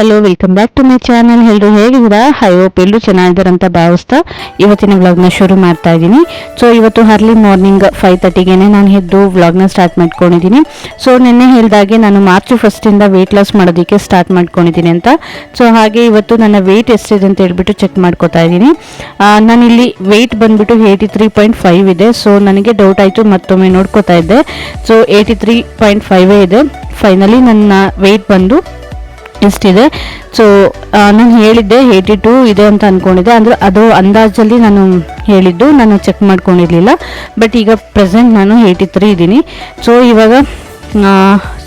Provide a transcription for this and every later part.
Hello welcome back to my channel ಎಲ್ಲರೂ ಹೇಗಿದ್ದೀರಾ? I hope ಎಲ್ಲರೂ ಚೆನ್ನಾಗಿದ್ದಾರೆ ಅಂತ ಭಾವಿಸ್ತಾ ಇವತ್ತಿನ ವ್ಲಾಗ್ನ ಶುರು ಮಾಡ್ತಾ ಇದ್ದೀನಿ. ಸೊ ಇವತ್ತು ಅರ್ಲಿ ಮಾರ್ನಿಂಗ್ ಫೈವ್ ತರ್ಟಿಗೆನೆ ನಾನು ಎದ್ದು ವ್ಲಾಗ್ನ ಸ್ಟಾರ್ಟ್ ಮಾಡ್ಕೊಂಡಿದ್ದೀನಿ. ಸೊ ನಿನ್ನೆ ಹೇಳಿದಾಗೆ ನಾನು ಮಾರ್ಚ್ ಫಸ್ಟಿಂದ ವೆಯ್ಟ್ ಲಾಸ್ ಮಾಡೋದಕ್ಕೆ ಸ್ಟಾರ್ಟ್ ಮಾಡ್ಕೊಂಡಿದ್ದೀನಿ ಅಂತ. ಸೊ ಹಾಗೆ ಇವತ್ತು ನನ್ನ ವೆಯ್ಟ್ ಎಷ್ಟಿದೆ ಅಂತ ಹೇಳ್ಬಿಟ್ಟು ಚೆಕ್ ಮಾಡ್ಕೋತಾ ಇದ್ದೀನಿ. ನಾನು ಇಲ್ಲಿ ವೆಯ್ಟ್ ಬಂದ್ಬಿಟ್ಟು ಏಯ್ಟಿ ತ್ರೀ ಪಾಯಿಂಟ್ ಫೈವ್ ಇದೆ. ಸೊ ನನಗೆ ಡೌಟ್ ಆಯಿತು, ಮತ್ತೊಮ್ಮೆ ನೋಡ್ಕೋತಾ ಇದ್ದೆ. ಸೊ ಏಯ್ಟಿ ತ್ರೀ ಪಾಯಿಂಟ್ ಫೈವೇ ಇದೆ. ಫೈನಲಿ ನನ್ನ ವೆಯ್ಟ್ ಬಂದು ಎಷ್ಟಿದೆ ಸೊ ನಾನು ಹೇಳಿದ್ದೆ ಏಯ್ಟಿ ಟು ಇದೆ ಅಂತ ಅಂದ್ಕೊಂಡಿದ್ದೆ ಅಂದರೆ ಅದು ಅಂದಾಜಲ್ಲಿ ನಾನು ಹೇಳಿದ್ದು, ನಾನು ಚೆಕ್ ಮಾಡ್ಕೊಂಡಿರಲಿಲ್ಲ. ಬಟ್ ಈಗ ಪ್ರೆಸೆಂಟ್ ನಾನು ಏಯ್ಟಿ ತ್ರೀ ಇದ್ದೀನಿ ಸೊ ಇವಾಗ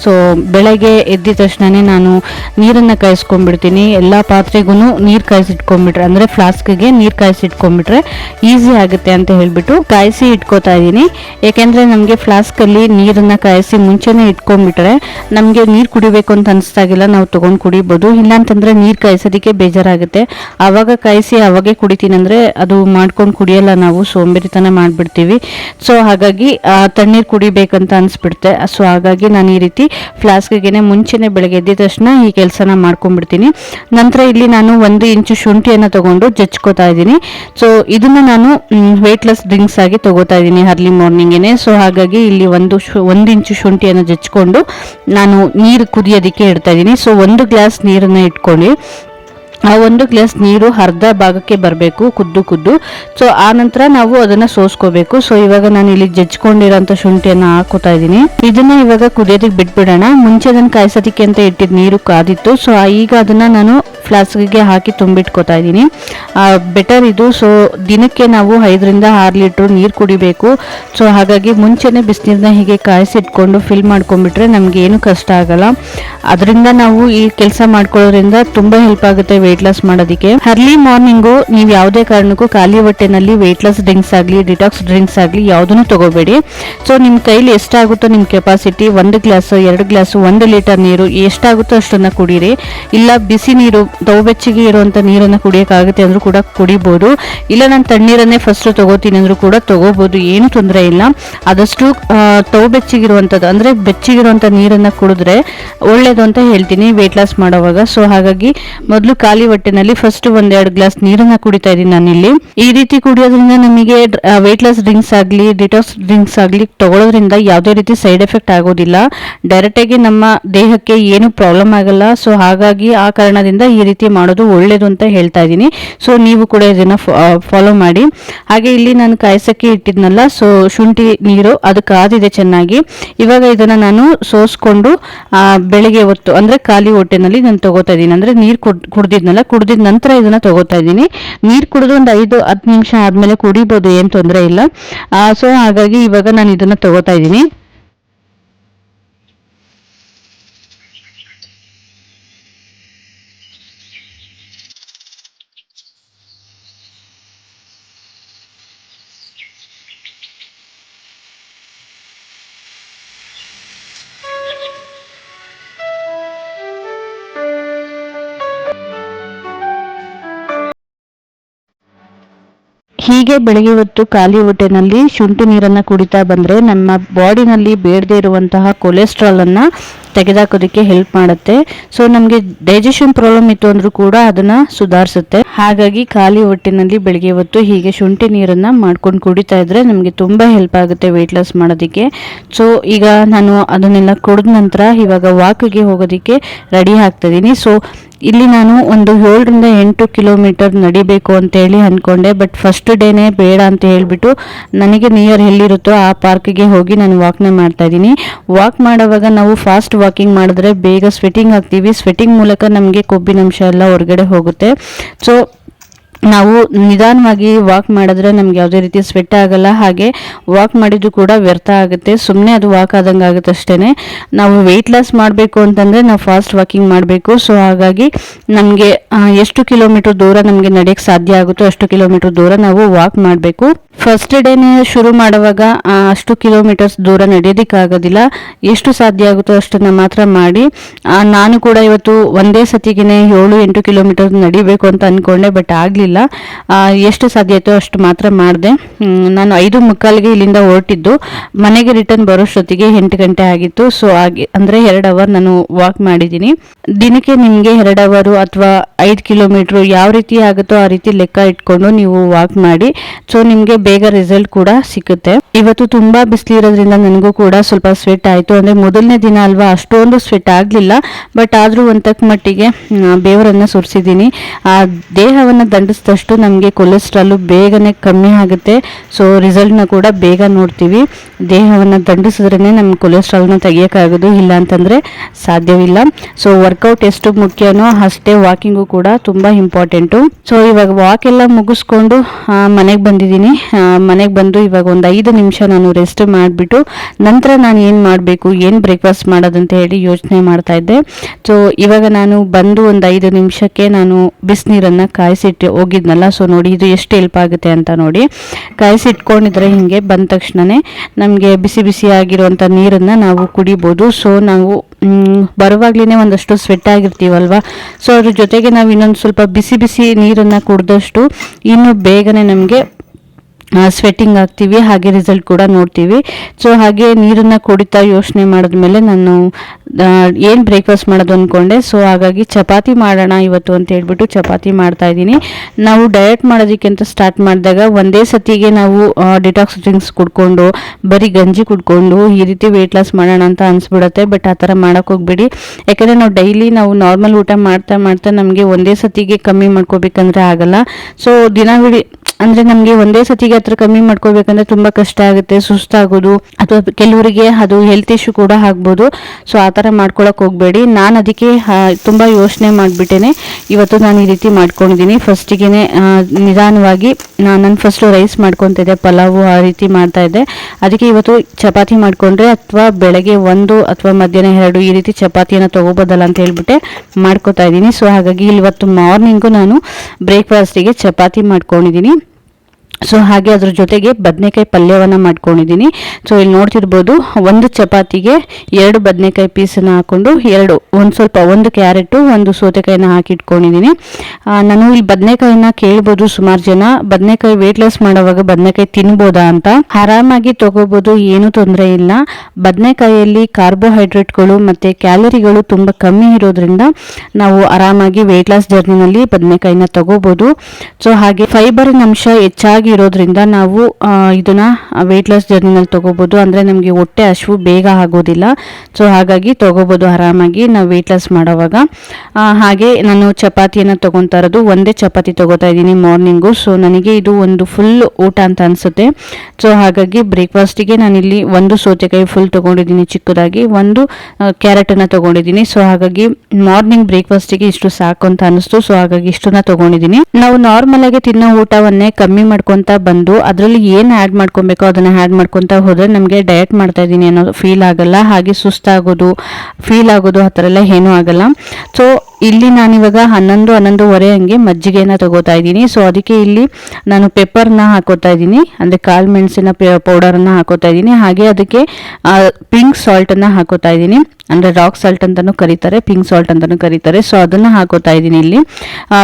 ಸೊ ಬೆಳಗ್ಗೆ ಎದ್ದಿದ ತಕ್ಷಣವೇ ನಾನು ನೀರನ್ನು ಕಾಯಿಸ್ಕೊಂಡ್ಬಿಡ್ತೀನಿ. ಎಲ್ಲ ಪಾತ್ರೆಗೂ ನೀರು ಕಾಯಿಸಿಟ್ಕೊಂಡ್ಬಿಟ್ರೆ, ಅಂದರೆ ಫ್ಲಾಸ್ಕ್ಗೆ ನೀರು ಕಾಯಿಸಿಟ್ಕೊಂಡ್ಬಿಟ್ರೆ ಈಸಿ ಆಗುತ್ತೆ ಅಂತ ಹೇಳಿಬಿಟ್ಟು ಕಾಯಿಸಿ ಇಟ್ಕೋತಾ ಇದ್ದೀನಿ ಏಕೆಂದರೆ ನಮಗೆ ಫ್ಲಾಸ್ಕಲ್ಲಿ ನೀರನ್ನು ಕಾಯಿಸಿ ಮುಂಚೆನೇ ಇಟ್ಕೊಂಡ್ಬಿಟ್ರೆ ನಮಗೆ ನೀರು ಕುಡಿಬೇಕು ಅಂತ ಅನಿಸ್ದಾಗೆಲ್ಲ ನಾವು ತೊಗೊಂಡು ಕುಡಿಬೋದು. ಇಲ್ಲಾಂತಂದರೆ ನೀರು ಕಾಯಿಸೋದಕ್ಕೆ ಬೇಜಾರಾಗುತ್ತೆ. ಆವಾಗ ಕಾಯಿಸಿ ಅವಾಗೆ ಕುಡಿತೀನಿ ಅಂದರೆ ಅದು ಮಾಡ್ಕೊಂಡು ಕುಡಿಯಲ್ಲ ನಾವು, ಸೋಂಬೇರಿತನ ಮಾಡಿಬಿಡ್ತೀವಿ. ಸೊ ಹಾಗಾಗಿ ತಣ್ಣೀರು ಕುಡಿಬೇಕಂತ ಅನಿಸ್ಬಿಡುತ್ತೆ. ಸೊ ಹಾಗಾಗಿ ನಾನು ಈ ರೀತಿ ಫ್ಲಾಸ್ಕಿಗೆ ಮುಂಚೆನೆ ಬೆಳಗ್ಗೆ ಎದ್ದ ತಕ್ಷಣ ಈ ಕೆಲಸನ ಮಾಡ್ಕೊಂಡ್ಬಿಡ್ತೀನಿ. ನಂತರ ಇಲ್ಲಿ ನಾನು ಒಂದು ಇಂಚು ಶುಂಠಿಯನ್ನು ತಗೊಂಡು ಜಚ್ಕೋತಾ ಇದ್ದೀನಿ. ಸೊ ಇದನ್ನು ನಾನು ವೆಯ್ಟ್ಲೆಸ್ ಡ್ರಿಂಕ್ಸ್ ಆಗಿ ತಗೋತಾ ಇದ್ದೀನಿ ಅರ್ಲಿ ಮಾರ್ನಿಂಗೇನೆ ಸೊ ಹಾಗಾಗಿ ಇಲ್ಲಿ ಒಂದು ಒಂದು ಇಂಚು ಶುಂಠಿಯನ್ನು ಜಚ್ಕೊಂಡು ನಾನು ನೀರು ಕುದಿಯೋದಕ್ಕೆ ಇಡ್ತಾ ಇದ್ದೀನಿ. ಸೊ ಒಂದು ಗ್ಲಾಸ್ ನೀರನ್ನು ಇಟ್ಕೊಂಡು ಆ ಒಂದು ಗ್ಲಾಸ್ ನೀರು ಅರ್ಧ ಭಾಗಕ್ಕೆ ಬರಬೇಕು, ಕುದ್ದು ಕುದ್ದು. ಸೊ ಆ ನಂತರ ನಾವು ಅದನ್ನ ಸೋಸ್ಕೋಬೇಕು. ಸೊ ಇವಾಗ ನಾನು ಇಲ್ಲಿ ಜಜ್ಕೊಂಡಿರೋಂಥ ಶುಂಠಿಯನ್ನು ಹಾಕೋತಾ ಇದ್ದೀನಿ. ಇದನ್ನ ಇವಾಗ ಕುದಿಯೋದಕ್ಕೆ ಬಿಟ್ಬಿಡೋಣ. ಮುಂಚೆ ಅದನ್ನ ಕಾಯಿಸೋದಕ್ಕೆ ಅಂತ ಇಟ್ಟಿದ್ದ ನೀರು ಕಾದಿತ್ತು. ಸೊ ಈಗ ಅದನ್ನ ನಾನು ಫ್ಲಾಸ್ಕ್ಗೆ ಹಾಕಿ ತುಂಬಿಟ್ಕೋತಾ ಇದ್ದೀನಿ. ಬೆಟರ್ ಇದು. ಸೊ ದಿನಕ್ಕೆ ನಾವು ಐದರಿಂದ ಆರು ಲೀಟ್ರ್ ನೀರು ಕುಡಿಬೇಕು. ಸೊ ಹಾಗಾಗಿ ಮುಂಚೆನೆ ಬಿಸಿನೀರನ್ನ ಹೀಗೆ ಕಾಯಿಸಿಟ್ಕೊಂಡು ಫಿಲ್ ಮಾಡ್ಕೊಂಡ್ಬಿಟ್ರೆ ನಮ್ಗೆ ಏನು ಕಷ್ಟ ಆಗಲ್ಲ. ಅದರಿಂದ ನಾವು ಈ ಕೆಲಸ ಮಾಡ್ಕೊಳ್ಳೋದ್ರಿಂದ ತುಂಬ ಹೆಲ್ಪ್ ಆಗುತ್ತೆ ವೆಯ್ಟ್ ಲಾಸ್ ಮಾಡೋದಕ್ಕೆ. ಅರ್ಲಿ ಮಾರ್ನಿಂಗು ನೀವು ಯಾವುದೇ ಕಾರಣಕ್ಕೂ ಖಾಲಿ ಹೊಟ್ಟೆನಲ್ಲಿ ವೆಯ್ಟ್ ಲಾಸ್ ಡ್ರಿಂಕ್ಸ್ ಆಗಲಿ ಡಿಟಾಕ್ಸ್ ಡ್ರಿಂಕ್ಸ್ ಆಗಲಿ ಯಾವುದನ್ನು ತಗೋಬೇಡಿ. ಸೊ ನಿಮ್ಮ ಕೈಲಿ ಎಷ್ಟಾಗುತ್ತೋ ನಿಮ್ಮ ಕೆಪಾಸಿಟಿ ಒಂದು ಗ್ಲಾಸು ಎರಡು ಗ್ಲಾಸು ಒಂದು ಲೀಟರ್ ನೀರು ಎಷ್ಟಾಗುತ್ತೋ ಅಷ್ಟನ್ನ ಕುಡೀರಿ. ಇಲ್ಲ, ಬಿಸಿ ನೀರು ಬೆಚ್ಚಗೆ ಇರುವಂಥ ನೀರನ್ನು ಕುಡಿಯೋಕ್ಕಾಗುತ್ತೆ ಅಂದ್ರೂ ಕೂಡ ಕುಡಿಬೋದು. ಇಲ್ಲ, ನಾನು ತಣ್ಣೀರನ್ನೇ ಫಸ್ಟ್ ತಗೋತೀನಿ ಅಂದ್ರೂ ಕೂಡ ತಗೋಬೋದು, ಏನು ತೊಂದರೆ ಇಲ್ಲ. ಆದಷ್ಟು ತೌ ಬೆಚ್ಚಗಿರುವಂಥದ್ದು ಅಂದರೆ ಬೆಚ್ಚಗಿರುವಂಥ ನೀರನ್ನು ಕುಡಿದ್ರೆ ಒಳ್ಳೇದು ಅಂತ ಹೇಳ್ತೀನಿ ವೆಯ್ಟ್ ಲಾಸ್ ಮಾಡೋವಾಗ. ಸೊ ಹಾಗಾಗಿ ಮೊದಲು ಖಾಲಿ ಹೊಟ್ಟೆನಲ್ಲಿ ಫಸ್ಟ್ ಒಂದೆರಡು ಗ್ಲಾಸ್ ನೀರನ್ನ ಕುಡಿತಾ ಇದ್ದೀನಿ ನಾನಿಲ್ಲಿ. ಈ ರೀತಿ ಕುಡಿಯೋದ್ರಿಂದ ನಮಗೆ ವೆಯ್ಟ್ ಲಾಸ್ ಡ್ರಿಂಕ್ಸ್ ಆಗಲಿ ಡಿಟಾಕ್ಸ್ ಡ್ರಿಂಕ್ಸ್ ಆಗಲಿ ತಗೊಳ್ಳೋದ್ರಿಂದ ಯಾವುದೇ ರೀತಿ ಸೈಡ್ ಎಫೆಕ್ಟ್ ಆಗೋದಿಲ್ಲ. ಡೈರೆಕ್ಟಾಗಿ ನಮ್ಮ ದೇಹಕ್ಕೆ ಏನು ಪ್ರಾಬ್ಲಮ್ ಆಗಲ್ಲ. ಸೊ ಹಾಗಾಗಿ ಆ ಕಾರಣದಿಂದ ಈ ರೀತಿ ಮಾಡೋದು ಒಳ್ಳೇದು ಅಂತ ಹೇಳ್ತಾ ಇದ್ದೀನಿ. ಸೊ ನೀವು ಕೂಡ ಇದನ್ನ ಫಾಲೋ ಮಾಡಿ. ಹಾಗೆ ಇಲ್ಲಿ ನಾನು ಕಾಯಿಸಕ್ಕೆ ಇಟ್ಟಿದ್ನಲ್ಲ ಸೊ ಶುಂಠಿ ನೀರು ಅದು ಕಾದಿದೆ ಚೆನ್ನಾಗಿ. ಇವಾಗ ಇದನ್ನ ನಾನು ಸೋಸ್ಕೊಂಡು ಬೆಳಿಗ್ಗೆ ಹೊತ್ತು, ಅಂದ್ರೆ ಖಾಲಿ ಹೊಟ್ಟೆನಲ್ಲಿ ನಾನು ತಗೋತಾ ಇದ್ದೀನಿ. ಅಂದ್ರೆ ನೀರು ಕುಡ್ದಿದ್ನಲ್ಲ ಕುಡಿದಿದ ನಂತರ ಇದನ್ನ ತಗೋತಾ ಇದ್ದೀನಿ. ನೀರು ಕುಡಿದು ಒಂದು ಐದು, ಹತ್ತು ನಿಮಿಷ ಆದ್ಮೇಲೆ ಕುಡಿಬೋದು, ಏನು ತೊಂದರೆ ಇಲ್ಲ. ಸೊ ಹಾಗಾಗಿ ಇವಾಗ ನಾನು ಇದನ್ನ ತಗೋತಾ ಇದ್ದೀನಿ. ಹೀಗೆ ಬೆಳಗ್ಗೆ ಹೊತ್ತು ಖಾಲಿ ಹೊಟ್ಟೆನಲ್ಲಿ ಶುಂಠಿ ನೀರನ್ನು ಕುಡಿತಾ ಬಂದರೆ ನಮ್ಮ ಬಾಡಿನಲ್ಲಿ ಬೇಡದೇ ಇರುವಂತಹ ಕೊಲೆಸ್ಟ್ರಾಲನ್ನು ತೆಗೆದಾಕೋದಕ್ಕೆ ಹೆಲ್ಪ್ ಮಾಡುತ್ತೆ. ಸೊ ನಮಗೆ ಡೈಜೆಷನ್ ಪ್ರಾಬ್ಲಮ್ ಇತ್ತು ಅಂದರೂ ಕೂಡ ಅದನ್ನು ಸುಧಾರಿಸುತ್ತೆ. ಹಾಗಾಗಿ ಖಾಲಿ ಹೊಟ್ಟೆನಲ್ಲಿ ಬೆಳಗ್ಗೆ ಹೊತ್ತು ಹೀಗೆ ಶುಂಠಿ ನೀರನ್ನು ಮಾಡ್ಕೊಂಡು ಕುಡಿತಾ ಇದ್ರೆ ನಮಗೆ ತುಂಬ ಹೆಲ್ಪ್ ಆಗುತ್ತೆ ವೆಯ್ಟ್ ಲಾಸ್ ಮಾಡೋದಕ್ಕೆ. ಸೊ ಈಗ ನಾನು ಅದನ್ನೆಲ್ಲ ಕುಡಿದ ನಂತರ ಇವಾಗ ವಾಕಿಗೆ ಹೋಗೋದಕ್ಕೆ ರೆಡಿ ಆಗ್ತಾ ಇದೀನಿ. ಸೊ ಇಲ್ಲಿ ನಾನು ಒಂದು ಏಳರಿಂದ ಎಂಟು ಕಿಲೋಮೀಟರ್ ನಡಿಬೇಕು ಅಂತೇಳಿ ಅಂದ್ಕೊಂಡೆ ಬಟ್ ಫಸ್ಟ್ ಡೇನೇ ಬೇಡ ಅಂತ ಹೇಳಿಬಿಟ್ಟು ನನಗೆ ನಿಯರ್ ಎಲ್ಲಿರುತ್ತೋ ಆ ಪಾರ್ಕಿಗೆ ಹೋಗಿ ನಾನು ವಾಕ್ನ ಮಾಡ್ತಾ ಇದ್ದೀನಿ. ವಾಕ್ ಮಾಡುವಾಗ ನಾವು ಫಾಸ್ಟ್ ವಾಕಿಂಗ್ ಮಾಡಿದ್ರೆ ಬೇಗ ಸ್ವೆಟಿಂಗ್ ಆಗ್ತೀವಿ. ಸ್ವೆಟಿಂಗ್ ಮೂಲಕ ನಮಗೆ ಕೊಬ್ಬಿನಂಶ ಎಲ್ಲ ಹೊರಗಡೆ ಹೋಗುತ್ತೆ. ಸೊ ನಾವು ನಿಧಾನವಾಗಿ ವಾಕ್ ಮಾಡಿದ್ರೆ ನಮ್ಗೆ ಯಾವುದೇ ರೀತಿ ಸ್ವೆಟ್ ಆಗಲ್ಲ. ಹಾಗೆ ವಾಕ್ ಮಾಡಿದ್ದು ಕೂಡ ವ್ಯರ್ಥ ಆಗುತ್ತೆ. ಸುಮ್ಮನೆ ಅದು ವಾಕ್ ಆದಂಗೆ ಆಗುತ್ತೆ ಅಷ್ಟೇ ನಾವು ವೆಯ್ಟ್ ಲಾಸ್ ಮಾಡಬೇಕು ಅಂತಂದರೆ ನಾವು ಫಾಸ್ಟ್ ವಾಕಿಂಗ್ ಮಾಡಬೇಕು. ಸೊ ಹಾಗಾಗಿ ನಮಗೆ ಎಷ್ಟು ಕಿಲೋಮೀಟರ್ ದೂರ ನಮಗೆ ನಡೆಯಕ್ಕೆ ಸಾಧ್ಯ ಆಗುತ್ತೋ ಅಷ್ಟು ಕಿಲೋಮೀಟರ್ ದೂರ ನಾವು ವಾಕ್ ಮಾಡಬೇಕು. ಫಸ್ಟ್ ಡೇನೇ ಶುರು ಮಾಡುವಾಗ ಅಷ್ಟು ಕಿಲೋಮೀಟರ್ಸ್ ದೂರ ನಡೆಯೋದಕ್ಕಾಗೋದಿಲ್ಲ ಎಷ್ಟು ಸಾಧ್ಯ ಆಗುತ್ತೋ ಅಷ್ಟನ್ನ ಮಾತ್ರ ಮಾಡಿ. ನಾನು ಕೂಡ ಇವತ್ತು ಒಂದೇ ಸತಿಗೆನೆ ಏಳು ಎಂಟು ಕಿಲೋಮೀಟರ್ ನಡಿಬೇಕು ಅಂತ ಅನ್ಕೊಂಡೆ ಬಟ್ ಆಗಲಿಲ್ಲ. ಆಗಲಿಲ್ಲ ಎಷ್ಟು ಸಾಧ್ಯ ಆಯಿತೋ ಅಷ್ಟು ಮಾತ್ರ ಮಾಡಿದೆ. ನಾನು ಐದು ಮುಕ್ಕಾಲಿಗೆ ಇಲ್ಲಿಂದ ಹೊರಟಿದ್ದು, ಮನೆಗೆ ರಿಟರ್ನ್ ಬರೋಷ್ಟೊತ್ತಿಗೆ ಎಂಟು ಗಂಟೆ ಆಗಿತ್ತು. ಸೊ ಆಗಿ ಅಂದರೆ ಎರಡು ಅವರ್ ನಾನು ವಾಕ್ ಮಾಡಿದ್ದೀನಿ. ದಿನಕ್ಕೆ ನಿಮಗೆ ಎರಡು ಅವರು ಅಥವಾ ಐದು ಕಿಲೋಮೀಟ್ರು ಯಾವ ರೀತಿ ಆಗುತ್ತೋ ಆ ರೀತಿ ಲೆಕ್ಕ ಇಟ್ಕೊಂಡು ನೀವು ವಾಕ್ ಮಾಡಿ. ಸೊ ನಿಮಗೆ ಬೇಗ ರಿಸಲ್ಟ್ ಕೂಡ ಸಿಗುತ್ತೆ ಇವತ್ತು ತುಂಬಾ ಬಿಸಿಲಿರೋದ್ರಿಂದ ನನಗೂ ಕೂಡ ಸ್ವಲ್ಪ ಸ್ವೆಟ್ ಆಯಿತು. ಅಂದರೆ ಮೊದಲನೇ ದಿನ ಅಲ್ವಾ, ಅಷ್ಟೊಂದು ಸ್ವೆಟ್ ಆಗಲಿಲ್ಲ. ಬಟ್ ಆದರೂ ಒಂದಕ್ಕೆ ಮಟ್ಟಿಗೆ ಬೇವರನ್ನು ಸುರಿಸಿದ್ದೀನಿ. ಆ ದೇಹವನ್ನು ದಂಡಿಸಿದಷ್ಟು ನಮಗೆ ಕೊಲೆಸ್ಟ್ರಾಲು ಬೇಗನೆ ಕಮ್ಮಿ ಆಗುತ್ತೆ. ಸೊ ರಿಸಲ್ಟ್ನ ಕೂಡ ಬೇಗ ನೋಡ್ತೀವಿ. ದೇಹವನ್ನು ದಂಡಿಸಿದ್ರೇ ನಮ್ಮ ಕೊಲೆಸ್ಟ್ರಾಲ್ನ ತೆಗಿಯೋಕ್ಕಾಗೋದು ಇಲ್ಲ ಅಂತಂದರೆ ಸಾಧ್ಯವಿಲ್ಲ. ಸೊ ವರ್ಕೌಟ್ ಎಷ್ಟು ಮುಖ್ಯನೋ ಅಷ್ಟೇ ವಾಕಿಂಗು ಕೂಡ ತುಂಬ ಇಂಪಾರ್ಟೆಂಟು ಸೊ ಇವಾಗ ವಾಕ್ ಎಲ್ಲ ಮುಗಿಸ್ಕೊಂಡು ಮನೆಗೆ ಬಂದಿದ್ದೀನಿ. ಮನೆಗೆ ಬಂದು ಇವಾಗ ಒಂದು ಐದು ನಿಮಿಷ ನಾನು ರೆಸ್ಟ್ ಮಾಡಿಬಿಟ್ಟು ನಂತರ ನಾನು ಏನು ಮಾಡಬೇಕು, ಏನು ಬ್ರೇಕ್ಫಾಸ್ಟ್ ಮಾಡೋದಂತ ಹೇಳಿ ಯೋಚನೆ ಮಾಡ್ತಾ ಇದ್ದೆ. ಸೊ ಇವಾಗ ನಾನು ಬಂದು ಒಂದು ಐದು ನಿಮಿಷಕ್ಕೆ ನಾನು ಬಿಸಿನೀರನ್ನು ಕಾಯಿಸಿಟ್ಟು ಹೋಗಿದ್ನಲ್ಲ ಸೊ ನೋಡಿ ಇದು ಎಷ್ಟು ಹೆಲ್ಪ್ ಆಗುತ್ತೆ ಅಂತ ನೋಡಿ. ಕಾಯಿಸಿಟ್ಕೊಂಡಿದ್ರೆ ಹಿಂಗೆ ಬಂದ ತಕ್ಷಣವೇ ನಮಗೆ ಬಿಸಿ ಬಿಸಿ ಆಗಿರುವಂಥ ನೀರನ್ನು ನಾವು ಕುಡಿಬೋದು. ಸೊ ನಾವು ಬರುವಾಗ್ಲೇ ಒಂದಷ್ಟು ಸ್ವೆಟ್ ಆಗಿರ್ತೀವಲ್ವ? ಸೊ ಅದ್ರ ಜೊತೆಗೆ ನಾವು ಇನ್ನೊಂದು ಸ್ವಲ್ಪ ಬಿಸಿ ಬಿಸಿ ನೀರನ್ನು ಕುಡಿದಷ್ಟು ಇನ್ನೂ ಬೇಗನೆ ನಮಗೆ ಸ್ವೆಟ್ಟಿಂಗ್ ಆಗ್ತೀವಿ, ಹಾಗೆ ರಿಸಲ್ಟ್ ಕೂಡ ನೋಡ್ತೀವಿ. ಸೊ ಹಾಗೆ ನೀರನ್ನು ಕುಡಿತಾ ಯೋಚನೆ ಮಾಡಿದ್ಮೇಲೆ ನಾನು ಏನು ಬ್ರೇಕ್ಫಾಸ್ಟ್ ಮಾಡೋದು ಅಂದ್ಕೊಂಡೆ ಸೊ ಹಾಗಾಗಿ ಚಪಾತಿ ಮಾಡೋಣ ಇವತ್ತು ಅಂತ ಹೇಳ್ಬಿಟ್ಟು ಚಪಾತಿ ಮಾಡ್ತಾ ಇದ್ದೀನಿ. ನಾವು ಡಯಟ್ ಮಾಡೋದಕ್ಕೆ ಅಂತ ಸ್ಟಾರ್ಟ್ ಮಾಡಿದಾಗ ಒಂದೇ ಸತಿಗೆ ನಾವು ಡಿಟಾಕ್ಸ್ ಡ್ರಿಂಕ್ಸ್ ಕುಡ್ಕೊಂಡು, ಬರೀ ಗಂಜಿ ಕುಡ್ಕೊಂಡು ಈ ರೀತಿ ವೆಯ್ಟ್ ಲಾಸ್ ಮಾಡೋಣ ಅಂತ ಅನಿಸ್ಬಿಡುತ್ತೆ. ಬಟ್ ಆ ಥರ ಹೋಗ್ಬಿಡಿ. ಯಾಕಂದರೆ ನಾವು ಡೈಲಿ ನಾವು ನಾರ್ಮಲ್ ಊಟ ಮಾಡ್ತಾ ಮಾಡ್ತಾ ನಮಗೆ ಒಂದೇ ಸತಿಗೆ ಕಮ್ಮಿ ಮಾಡ್ಕೋಬೇಕಂದ್ರೆ ಆಗಲ್ಲ. ಸೊ ದಿನವಿಡೀ ಅಂದರೆ ನಮಗೆ ಒಂದೇ ಸತಿಗೆ ಹತ್ರ ಕಮ್ಮಿ ಮಾಡ್ಕೋಬೇಕಂದ್ರೆ ತುಂಬಾ ಕಷ್ಟ ಆಗುತ್ತೆ, ಸುಸ್ತಾಗೋದು, ಅಥವಾ ಕೆಲವರಿಗೆ ಅದು ಹೆಲ್ತ್ ಇಶ್ಯೂ ಕೂಡ ಆಗ್ಬೋದು. ಸೊ ಆ ಥರ ಮಾಡ್ಕೊಳಕ್ ಹೋಗಬೇಡಿ. ನಾನು ಅದಕ್ಕೆ ತುಂಬಾ ಯೋಚನೆ ಮಾಡಿಬಿಟ್ಟೇನೆ. ಇವತ್ತು ನಾನು ಈ ರೀತಿ ಮಾಡ್ಕೊಂಡಿದ್ದೀನಿ. ಫಸ್ಟಿಗೆ ನಿಧಾನವಾಗಿ ನಾನು ಫಸ್ಟು ರೈಸ್ ಮಾಡ್ಕೊತಿದ್ದೆ, ಪಲಾವು ಆ ರೀತಿ ಮಾಡ್ತಾ ಇದ್ದೆ. ಅದಕ್ಕೆ ಇವತ್ತು ಚಪಾತಿ ಮಾಡಿಕೊಂಡ್ರೆ ಅಥವಾ ಬೆಳಗ್ಗೆ ಒಂದು ಅಥವಾ ಮಧ್ಯಾಹ್ನ ಎರಡು ಈ ರೀತಿ ಚಪಾತಿಯನ್ನು ತಗೋಬೋದಲ್ಲ ಅಂತ ಹೇಳ್ಬಿಟ್ಟೆ ಮಾಡ್ಕೋತಾ ಇದ್ದೀನಿ. ಸೊ ಹಾಗಾಗಿ ಇವತ್ತು ಮಾರ್ನಿಂಗು ನಾನು ಬ್ರೇಕ್ಫಾಸ್ಟಿಗೆ ಚಪಾತಿ ಮಾಡ್ಕೊಂಡಿದ್ದೀನಿ. ಸೊ ಹಾಗೆ ಅದ್ರ ಜೊತೆಗೆ ಬದನೆಕಾಯಿ ಪಲ್ಯವನ್ನು ಮಾಡ್ಕೊಂಡಿದ್ದೀನಿ. ಸೊ ಇಲ್ಲಿ ನೋಡ್ತಿರ್ಬೋದು ಒಂದು ಚಪಾತಿಗೆ ಎರಡು ಬದನೆಕಾಯಿ ಪೀಸನ್ನು ಹಾಕ್ಕೊಂಡು ಎರಡು, ಒಂದು ಸ್ವಲ್ಪ ಒಂದು ಕ್ಯಾರೆಟು, ಒಂದು ಸೌತೆಕಾಯಿನ ಹಾಕಿಟ್ಕೊಂಡಿದ್ದೀನಿ. ನಾನು ಇಲ್ಲಿ ಬದನೆಕಾಯಿನ ಕೇಳ್ಬೋದು ಸುಮಾರು ಜನ. ಬದನೆಕಾಯಿ ವೆಯ್ಟ್ ಲಾಸ್ ಮಾಡೋವಾಗ ಬದನೆಕಾಯಿ ತಿನ್ಬೋದಾ ಅಂತ. ಆರಾಮಾಗಿ ತಗೋಬೋದು, ಏನೂ ತೊಂದರೆ ಇಲ್ಲ. ಬದನೆಕಾಯಿಯಲ್ಲಿ ಕಾರ್ಬೋಹೈಡ್ರೇಟ್ಗಳು ಮತ್ತು ಕ್ಯಾಲರಿಗಳು ತುಂಬ ಕಮ್ಮಿ ಇರೋದ್ರಿಂದ ನಾವು ಆರಾಮಾಗಿ ವೆಯ್ಟ್ ಲಾಸ್ ಜರ್ನಿನಲ್ಲಿ ಬದನೆಕಾಯಿನ ತಗೋಬೋದು. ಸೊ ಹಾಗೆ ಫೈಬರ್ ಅಂಶ ಹೆಚ್ಚಾಗಿ ಇರೋದ್ರಿಂದ ನಾವು ಇದನ್ನ ವೆಯ್ಟ್ ಲಾಸ್ ಜರ್ನಿನಲ್ಲಿ ತೊಗೋಬೋದು. ಅಂದರೆ ನಮಗೆ ಹೊಟ್ಟೆ ಹಸಿವು ಬೇಗ ಆಗೋದಿಲ್ಲ. ಸೊ ಹಾಗಾಗಿ ತೊಗೋಬೋದು ಆರಾಮಾಗಿ ನಾವು ವೆಯ್ಟ್ ಲಾಸ್ ಮಾಡೋವಾಗ. ಹಾಗೆ ನಾನು ಚಪಾತಿಯನ್ನು ತೊಗೊತಾ ಇರೋದು. ಒಂದೇ ಚಪಾತಿ ತೊಗೋತಾ ಇದ್ದೀನಿ ಮಾರ್ನಿಂಗು ಸೊ ನನಗೆ ಇದು ಒಂದು ಫುಲ್ ಊಟ ಅಂತ ಅನಿಸುತ್ತೆ. ಸೊ ಹಾಗಾಗಿ ಬ್ರೇಕ್ಫಾಸ್ಟಿಗೆ ನಾನಿಲ್ಲಿ ಒಂದು ಸೌತೆಕಾಯಿ ಫುಲ್ ತೊಗೊಂಡಿದ್ದೀನಿ ಚಿಕ್ಕದಾಗಿ. ಒಂದು ಕ್ಯಾರೆಟನ್ನು ತೊಗೊಂಡಿದ್ದೀನಿ. ಸೊ ಹಾಗಾಗಿ ಮಾರ್ನಿಂಗ್ ಬ್ರೇಕ್ಫಾಸ್ಟಿಗೆ ಇಷ್ಟು ಸಾಕು ಅಂತ ಅನಿಸ್ತು. ಸೊ ಹಾಗಾಗಿ ಇಷ್ಟನ್ನ ತೊಗೊಂಡಿದ್ದೀನಿ. ನಾವು ನಾರ್ಮಲ್ ಆಗಿ ತಿನ್ನೋ ಊಟವನ್ನೇ ಕಮ್ಮಿ ಮಾಡ್ಕೊಂತ ಅಂತ ಬಂದು ಅದರಲ್ಲಿ ಏನು ಆ್ಯಡ್ ಮಾಡ್ಕೊಬೇಕೋ ಅದನ್ನು ಆ್ಯಡ್ ಮಾಡ್ಕೊತಾ ಹೋದರೆ ನಮಗೆ ಡಯಟ್ ಮಾಡ್ತಾ ಇದ್ದೀನಿ ಅನ್ನೋದು ಫೀಲ್ ಆಗಲ್ಲ. ಹಾಗೆ ಸುಸ್ತಾಗೋದು ಫೀಲ್ ಆಗೋದು ಆ ಥರ ಎಲ್ಲ ಏನೂ ಆಗಲ್ಲ. ಸೊ ಇಲ್ಲಿ ನಾನಿವಾಗ ಹನ್ನೊಂದು, ಹನ್ನೊಂದುವರೆ ಹಂಗೆ ಮಜ್ಜಿಗೆನ ತಗೋತಾ ಇದ್ದೀನಿ. ಸೊ ಅದಕ್ಕೆ ಇಲ್ಲಿ ನಾನು ಪೆಪ್ಪರ್ನ ಹಾಕೋತಾ ಇದ್ದೀನಿ. ಅಂದರೆ ಕಾಳು ಮೆಣಸಿನ ಪೌಡರನ್ನು ಹಾಕೋತಾ ಇದ್ದೀನಿ. ಹಾಗೆ ಅದಕ್ಕೆ ಪಿಂಕ್ ಸಾಲ್ಟನ್ನು ಹಾಕೋತಾ ಇದ್ದೀನಿ. ಅಂದರೆ ರಾಕ್ ಸಾಲ್ಟ್ ಅಂತಲೂ ಕರೀತಾರೆ ಪಿಂಕ್ ಸಾಲ್ಟ್ ಅಂತಲೂ ಕರೀತಾರೆ. ಸೊ ಅದನ್ನು ಹಾಕೋತಾ ಇದ್ದೀನಿ ಇಲ್ಲಿ.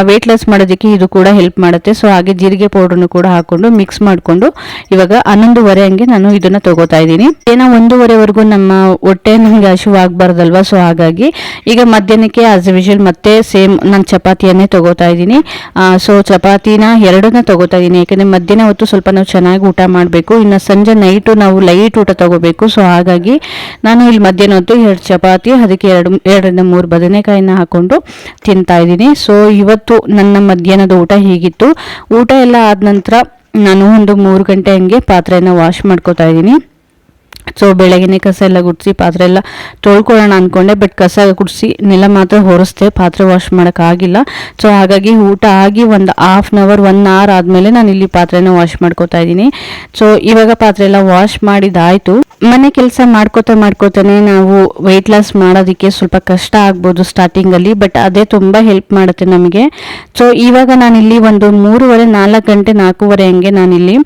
ವೆಯ್ಟ್ ಲಾಸ್ ಮಾಡೋದಕ್ಕೆ ಇದು ಕೂಡ ಹೆಲ್ಪ್ ಮಾಡುತ್ತೆ. ಸೊ ಹಾಗೆ ಜೀರಿಗೆ ಪೌಡ್ರನ್ನು ಕೂಡ ಹಾಕೊಂಡು ಮಿಕ್ಸ್ ಮಾಡಿಕೊಂಡು ಇವಾಗ ಹನ್ನೊಂದುವರೆ ಹಂಗೆ ನಾನು ಇದನ್ನು ತಗೋತಾ ಇದ್ದೀನಿ. ಏನೋ ಒಂದೂವರೆವರೆಗೂ ನಮ್ಮ ಹೊಟ್ಟೆ ನಮಗೆ ಹಸಿವಾಗಬಾರ್ದಲ್ವಾ ಸೊ ಹಾಗಾಗಿ ಈಗ ಮಧ್ಯಾಹ್ನಕ್ಕೆ ಆಸ್ ವಿಷಲ್ ಮತ್ತೆ ಸೇಮ್ ನಾನು ಚಪಾತಿಯನ್ನೇ ತಗೋತಾ ಇದ್ದೀನಿ. ಸೊ ಚಪಾತಿನ ಎರಡನ್ನ ತಗೋತಾ ಇದ್ದೀನಿ. ಯಾಕಂದರೆ ಮಧ್ಯಾಹ್ನ ಹೊತ್ತು ಸ್ವಲ್ಪ ನಾವು ಚೆನ್ನಾಗಿ ಊಟ ಮಾಡಬೇಕು. ಇನ್ನು ಸಂಜೆ ನೈಟು ನಾವು ಲೈಟ್ ಊಟ ತಗೋಬೇಕು. ಸೊ ಹಾಗಾಗಿ ನಾನು ಇಲ್ಲಿ ಮಧ್ಯಾಹ್ನ ಹೊತ್ತು ಎರಡು ಚಪಾತಿ, ಅದಕ್ಕೆ ಎರಡು, ಎರಡರಿಂದ ಮೂರು ಬದನೆಕಾಯಿನ ಹಾಕ್ಕೊಂಡು ತಿಂತಾ ಇದ್ದೀನಿ. ಸೊ ಇವತ್ತು ನನ್ನ ಮಧ್ಯಾಹ್ನದ ಊಟ ಹೀಗಿತ್ತು. ಊಟ ಎಲ್ಲ ಆದ ನಂತರ ನಾನು ಒಂದು ಮೂರು ಗಂಟೆ ಹಂಗೆ ಪಾತ್ರೆಯನ್ನು ವಾಶ್ ಮಾಡ್ಕೋತಾ ಇದ್ದೀನಿ. ಸೊ ಬೆಳಗ್ಗೆ ಕಸ ಎಲ್ಲ ಗುಡಿಸಿ, ಪಾತ್ರೆ ಎಲ್ಲ ತೊಳ್ಕೊಳ್ಳೋಣ ಅಂದ್ಕೊಂಡೆ ಬಟ್ ಕಸ ಗುಡಿಸಿ ನೆಲ ಮಾತ್ರ ಹೊರಿಸ್ದೆ, ಪಾತ್ರೆ ವಾಶ್ ಮಾಡೋಕ್ಕಾಗಿಲ್ಲ ಸೊ ಹಾಗಾಗಿ ಊಟ ಆಗಿ ಒಂದು half an hour one hour ಆದಮೇಲೆ ನಾನು ಇಲ್ಲಿ ಪಾತ್ರೆನ ವಾಶ್ ಮಾಡ್ಕೋತಾ ಇದ್ದೀನಿ. ಸೊ ಇವಾಗ ಪಾತ್ರೆ ಎಲ್ಲ ವಾಶ್ ಮಾಡಿದಾಯಿತು. ಮನೆ ಕೆಲಸ ಮಾಡ್ಕೋತಾ ಮಾಡ್ಕೋತಾನೆ ನಾವು ವೆಯ್ಟ್ ಲಾಸ್ ಮಾಡೋದಕ್ಕೆ ಸ್ವಲ್ಪ ಕಷ್ಟ ಆಗ್ಬೋದು ಸ್ಟಾರ್ಟಿಂಗಲ್ಲಿ ಬಟ್ ಅದೇ ತುಂಬ ಹೆಲ್ಪ್ ಮಾಡುತ್ತೆ ನಮಗೆ. ಸೊ ಇವಾಗ ನಾನಿಲ್ಲಿ ಒಂದು ಮೂರುವರೆ, ನಾಲ್ಕು ಗಂಟೆ, ನಾಲ್ಕೂವರೆ ಹಂಗೆ ನಾನಿಲ್ಲಿ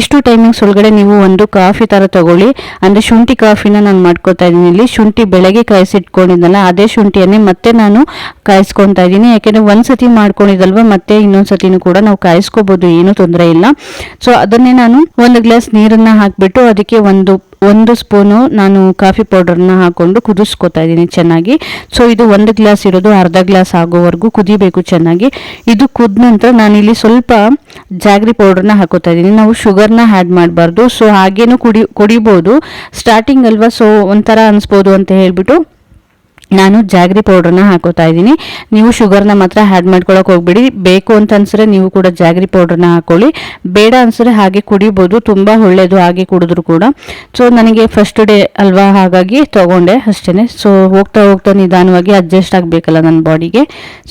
ಇಷ್ಟು ಟೈಮಿಂಗ್ಸ್ ಒಳಗಡೆ ನೀವು ಒಂದು ಕಾಫಿ ಥರ ತಗೊಳ್ಳಿ. ಅಂದರೆ ಶುಂಠಿ ಕಾಫಿನ ನಾನು ಮಾಡ್ಕೊತಾ ಇದ್ದೀನಿ. ಇಲ್ಲಿ ಶುಂಠಿ ಬೆಳಗ್ಗೆ ಕಾಯಿಸಿಟ್ಕೊಂಡಿದ್ದಲ್ಲ, ಅದೇ ಶುಂಠಿಯನ್ನೇ ಮತ್ತೆ ನಾನು ಕಾಯಿಸ್ಕೊತಾ ಇದ್ದೀನಿ. ಯಾಕೆಂದರೆ ಒಂದು ಸತಿ ಮಾಡ್ಕೊಂಡಿದ್ದಲ್ವ, ಮತ್ತೆ ಇನ್ನೊಂದು ಸತಿನೂ ಕೂಡ ನಾವು ಕಾಯಿಸ್ಕೋಬೋದು, ಏನೂ ತೊಂದರೆ ಇಲ್ಲ. ಸೊ ಅದನ್ನೇ ನಾನು ಒಂದು ಗ್ಲಾಸ್ ನೀರನ್ನು ಹಾಕಿಬಿಟ್ಟು ಅದಕ್ಕೆ ಒಂದು ಒಂದು ಸ್ಪೂನು ನಾನು ಕಾಫಿ ಪೌಡರ್ನ ಹಾಕೊಂಡು ಕುದಿಸ್ಕೊತಾ ಇದ್ದೀನಿ ಚೆನ್ನಾಗಿ. ಸೊ ಇದು ಒಂದು ಗ್ಲಾಸ್ ಇರೋದು, ಅರ್ಧ ಗ್ಲಾಸ್ ಆಗೋವರೆಗೂ ಕುದಿಬೇಕು ಚೆನ್ನಾಗಿ. ಇದು ಕುದ ನಂತರ ನಾನಿಲ್ಲಿ ಸ್ವಲ್ಪ ಜಾಗ್ರಿ ಪೌಡರ್ನ ಹಾಕೋತಾ ಇದ್ದೀನಿ. ನಾವು ಶುಗರ್ನ ಆ್ಯಡ್ ಮಾಡಬಾರ್ದು. ಸೊ ಹಾಗೇನು ಕುಡಿ, ಕುಡಿಬೋದು. ಸ್ಟಾರ್ಟಿಂಗ್ ಅಲ್ವಾ? ಸೊ ಒಂಥರ ಅನಿಸ್ಬೋದು ಅಂತ ಹೇಳ್ಬಿಟ್ಟು ನಾನು ಜಾಗ್ರಿ ಪೌಡ್ರನ್ನ ಹಾಕೋತಾ ಇದ್ದೀನಿ. ನೀವು ಶುಗರ್ನ ಮಾತ್ರ ಆ್ಯಡ್ ಮಾಡ್ಕೊಳಕ್ಕೆ ಹೋಗ್ಬಿಡಿ. ಬೇಕು ಅಂತ ಅನ್ಸಿದ್ರೆ ನೀವು ಕೂಡ ಜಾಗ್ರಿ ಪೌಡ್ರನ್ನ ಹಾಕೊಳ್ಳಿ. ಬೇಡ ಅನ್ಸಿದ್ರೆ ಹಾಗೆ ಕುಡಿಬೋದು. ತುಂಬ ಒಳ್ಳೆಯದು ಹಾಗೆ ಕುಡಿದ್ರು ಕೂಡ. ಸೊ ನನಗೆ ಫಸ್ಟ್ ಡೇ ಅಲ್ವಾ? ಹಾಗಾಗಿ ತೊಗೊಂಡೆ ಅಷ್ಟೇ ಸೊ ಹೋಗ್ತಾ ಹೋಗ್ತಾ ನಿಧಾನವಾಗಿ ಅಡ್ಜಸ್ಟ್ ಆಗಬೇಕಲ್ಲ ನನ್ನ ಬಾಡಿಗೆ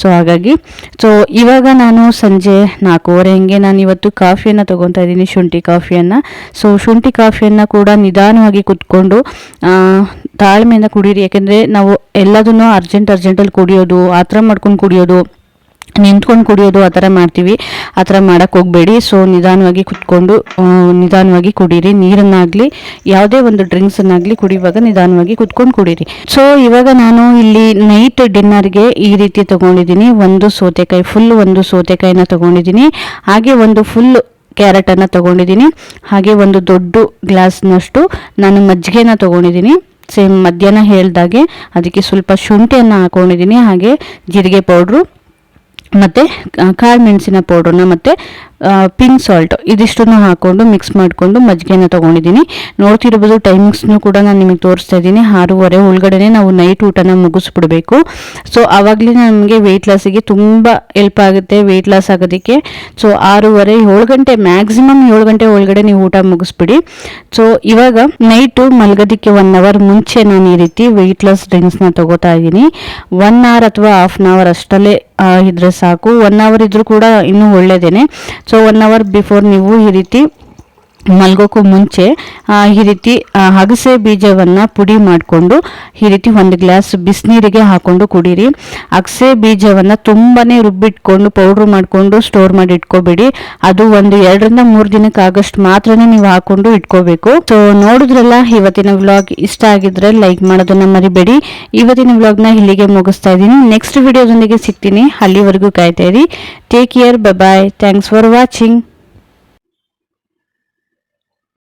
ಸೊ ಹಾಗಾಗಿ. ಸೊ ಇವಾಗ ನಾನು ಸಂಜೆ ನಾಲ್ಕೂವರೆ ಹಂಗೆ ನಾನು ಇವತ್ತು ಕಾಫಿಯನ್ನು ತೊಗೊತಾ ಇದ್ದೀನಿ, ಶುಂಠಿ ಕಾಫಿಯನ್ನು. ಸೊ ಶುಂಠಿ ಕಾಫಿಯನ್ನು ಕೂಡ ನಿಧಾನವಾಗಿ ಕುತ್ಕೊಂಡು ತಾಳ್ಮೆಯಿಂದ ಕುಡೀರಿ. ಯಾಕೆಂದರೆ ನಾವು ಎಲ್ಲದನ್ನು ಅರ್ಜೆಂಟ್ ಅರ್ಜೆಂಟಲ್ಲಿ ಕುಡಿಯೋದು, ಆ ಥರ ಮಾಡ್ಕೊಂಡು ಕುಡಿಯೋದು, ನಿಂತ್ಕೊಂಡು ಕುಡಿಯೋದು ಆ ಥರ ಮಾಡ್ತೀವಿ. ಆ ಥರ ಮಾಡೋಕ್ಕೆ ಹೋಗಬೇಡಿ. ಸೊ ನಿಧಾನವಾಗಿ ಕುತ್ಕೊಂಡು ನಿಧಾನವಾಗಿ ಕುಡೀರಿ. ನೀರನ್ನಾಗಲಿ, ಯಾವುದೇ ಒಂದು ಡ್ರಿಂಕ್ಸನ್ನಾಗಲಿ ಕುಡಿಯುವಾಗ ನಿಧಾನವಾಗಿ ಕುತ್ಕೊಂಡು ಕುಡೀರಿ. ಸೊ ಇವಾಗ ನಾನು ಇಲ್ಲಿ ನೈಟ್ ಡಿನ್ನರ್ಗೆ ಈ ರೀತಿ ತೊಗೊಂಡಿದ್ದೀನಿ. ಒಂದು ಸೌತೆಕಾಯಿ ಫುಲ್ ಒಂದು ಸೌತೆಕಾಯಿನ ತೊಗೊಂಡಿದ್ದೀನಿ. ಹಾಗೆ ಒಂದು ಫುಲ್ ಕ್ಯಾರೆಟನ್ನು ತೊಗೊಂಡಿದ್ದೀನಿ. ಹಾಗೆ ಒಂದು ದೊಡ್ಡ ಗ್ಲಾಸ್ನಷ್ಟು ನಾನು ಮಜ್ಜಿಗೆನ ತೊಗೊಂಡಿದ್ದೀನಿ. ಸೇಮ್ ಮಧ್ಯಾಹ್ನ ಹೇಳ್ದಾಗೆ ಅದಕ್ಕೆ ಸ್ವಲ್ಪ ಶುಂಠಿಯನ್ನು ಹಾಕೊಂಡಿದ್ದೀನಿ. ಹಾಗೆ ಜೀರಿಗೆ ಪೌಡ್ರು ಮತ್ತು ಕಾಳು ಮೆಣಸಿನ ಪೌಡ್ರನ್ನ ಮತ್ತು ಪಿಂಕ್ ಸಾಲ್ಟ್ ಇದಿಷ್ಟನ್ನು ಹಾಕ್ಕೊಂಡು ಮಿಕ್ಸ್ ಮಾಡಿಕೊಂಡು ಮಜ್ಜಿಗೆನ ತೊಗೊಂಡಿದ್ದೀನಿ. ನೋಡ್ತಿರ್ಬೋದು ಟೈಮಿಂಗ್ಸ್ನು ಕೂಡ ನಾನು ನಿಮಗೆ ತೋರಿಸ್ತಾ ಇದ್ದೀನಿ. ಆರೂವರೆ ಒಳಗಡೆ ನಾವು ನೈಟ್ ಊಟನ ಮುಗಿಸ್ಬಿಡ್ಬೇಕು. ಸೊ ಆವಾಗಲೇ ನಮಗೆ ವೆಯ್ಟ್ ಲಾಸಿಗೆ ತುಂಬ ಹೆಲ್ಪ್ ಆಗುತ್ತೆ ವೆಯ್ಟ್ ಲಾಸ್ ಆಗೋದಕ್ಕೆ. ಸೊ ಆರೂವರೆ, ಏಳು ಗಂಟೆ ಮ್ಯಾಕ್ಸಿಮಮ್ ಏಳು ಗಂಟೆ ಒಳಗಡೆ ನೀವು ಊಟ ಮುಗಿಸ್ಬಿಡಿ. ಸೊ ಇವಾಗ ನೈಟು ಮಲಗೋದಕ್ಕೆ ಒನ್ ಅವರ್ ಮುಂಚೆ ನಾನು ಈ ರೀತಿ ವೆಯ್ಟ್ ಲಾಸ್ ಡ್ರಿಂಕ್ಸ್ನ ತಗೋತಾ ಇದ್ದೀನಿ. ಒನ್ ಅವರ್ ಅಥವಾ ಹಾಫ್ ಆನ್ ಅವರ್ ಅಷ್ಟಲ್ಲೇ ಇದ್ರೆ ಸಾಕು. ಒನ್ ಅವರ್ ಇದ್ರೂ ಕೂಡ ಇನ್ನೂ ಒಳ್ಳೆಯದೇನೆ ಸೊ ಒನ್ ಅವರ್ ಬಿಫೋರ್ ನೀವು ಈ ರೀತಿ ಮಲ್ಗೋಕ್ಕೂ ಮುಂಚೆ ಈ ರೀತಿ ಅಗಸೆ ಬೀಜವನ್ನು ಪುಡಿ ಮಾಡಿಕೊಂಡು, ಈ ರೀತಿ ಒಂದು ಗ್ಲಾಸ್ ಬಿಸಿನೀರಿಗೆ ಹಾಕೊಂಡು ಕುಡೀರಿ. ಅಗಸೆ ಬೀಜವನ್ನು ತುಂಬಾ ರುಬ್ಬಿಟ್ಕೊಂಡು, ಪೌಡ್ರ್ ಮಾಡಿಕೊಂಡು, ಸ್ಟೋರ್ ಮಾಡಿ ಇಟ್ಕೋಬೇಡಿ. ಅದು ಒಂದು ಎರಡರಿಂದ ಮೂರು ದಿನಕ್ಕೆ ಆಗಷ್ಟು ಮಾತ್ರನೇ ನೀವು ಹಾಕೊಂಡು ಇಟ್ಕೋಬೇಕು. ಸೊ ನೋಡಿದ್ರಲ್ಲ ಇವತ್ತಿನ ವ್ಲಾಗ್ ಇಷ್ಟ ಆಗಿದ್ರೆ ಲೈಕ್ ಮಾಡೋದನ್ನ ಮರಿಬೇಡಿ. ಇವತ್ತಿನ ವ್ಲಾಗ್ನ ಇಲ್ಲಿಗೆ ಮುಗಿಸ್ತಾ ಇದ್ದೀನಿ. ನೆಕ್ಸ್ಟ್ ವಿಡಿಯೋದೊಂದಿಗೆ ಸಿಗ್ತೀನಿ. ಅಲ್ಲಿವರೆಗೂ ಕಾಯ್ತಾ ಇರಿ. Take care bye thanks for watching